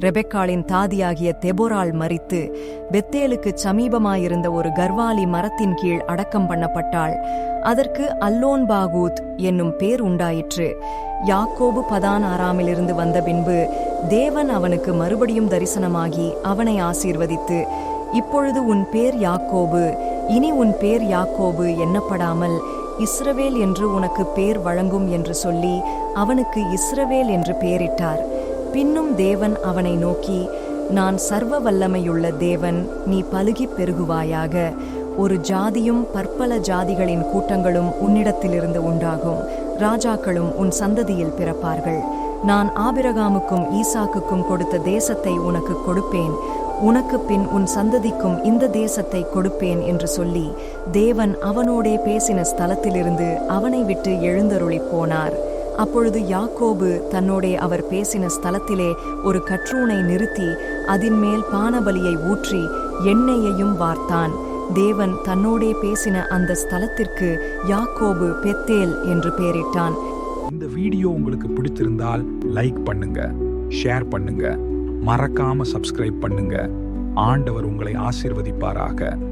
ரெபெக்காளின் தாதியாகிய தெபோரால் மரித்து பெத்தேலுக்குச் சமீபமாயிருந்த ஒரு கர்வாலி மரத்தின் கீழ் அடக்கம் பண்ணப்பட்டாள். அதற்கு அல்லோன் பாகூத் என்னும் பேர் உண்டாயிற்று. யாக்கோபு பதான் ஆறாமிலிருந்து வந்த பின்பு தேவன் அவனுக்கு மறுபடியும் தரிசனமாகி அவனை ஆசீர்வதித்து இப்பொழுது உன் பேர் யாக்கோபு இனி உன் பேர் யாக்கோபு எண்ணப்படாமல் இஸ்ரவேல் என்று உனக்கு பேர் வழங்கும் என்று சொல்லி அவனுக்கு இஸ்ரவேல் என்று பெயரிட்டார். பின்னும் தேவன் அவனை நோக்கி நான் சர்வ வல்லமையுள்ள தேவன் நீ பலுகிப் பெருகுவாயாக. ஒரு ஜாதியும் பற்பல ஜாதிகளின் கூட்டங்களும் உன்னிடத்திலிருந்து உண்டாகும். ராஜாக்களும் உன் சந்ததியில் பிறப்பார்கள். நான் ஆபிரகாமுக்கும் ஈசாக்குக்கும் கொடுத்த தேசத்தை உனக்கு கொடுப்பேன். உனக்கு பின் உன் சந்ததிக்கும் இந்த தேசத்தை கொடுப்பேன் என்று சொல்லி தேவன் அவனோடே பேசின ஸ்தலத்திலிருந்து அவனை விட்டு எழுந்தருளிப் போனார். அப்பொழுது யாக்கோபு தன்னோடே அவர் பேசின ஸ்தலத்திலே ஒரு கற்றூனை நிறுத்தி அதின்மேல் பானபலியை ஊற்றி எண்ணெயையும் வார்த்தான். தேவன் தன்னோடே பேசின அந்த ஸ்தலத்திற்கு யாக்கோபு பெத்தேல் என்று பெயரிட்டான். இந்த வீடியோ உங்களுக்கு பிடித்திருந்தால் லைக் பண்ணுங்க ஷேர் பண்ணுங்க மறக்காம சப்ஸ்கிரைப் பண்ணுங்க. ஆண்டவர் உங்களை ஆசீர்வதிப்பாராக.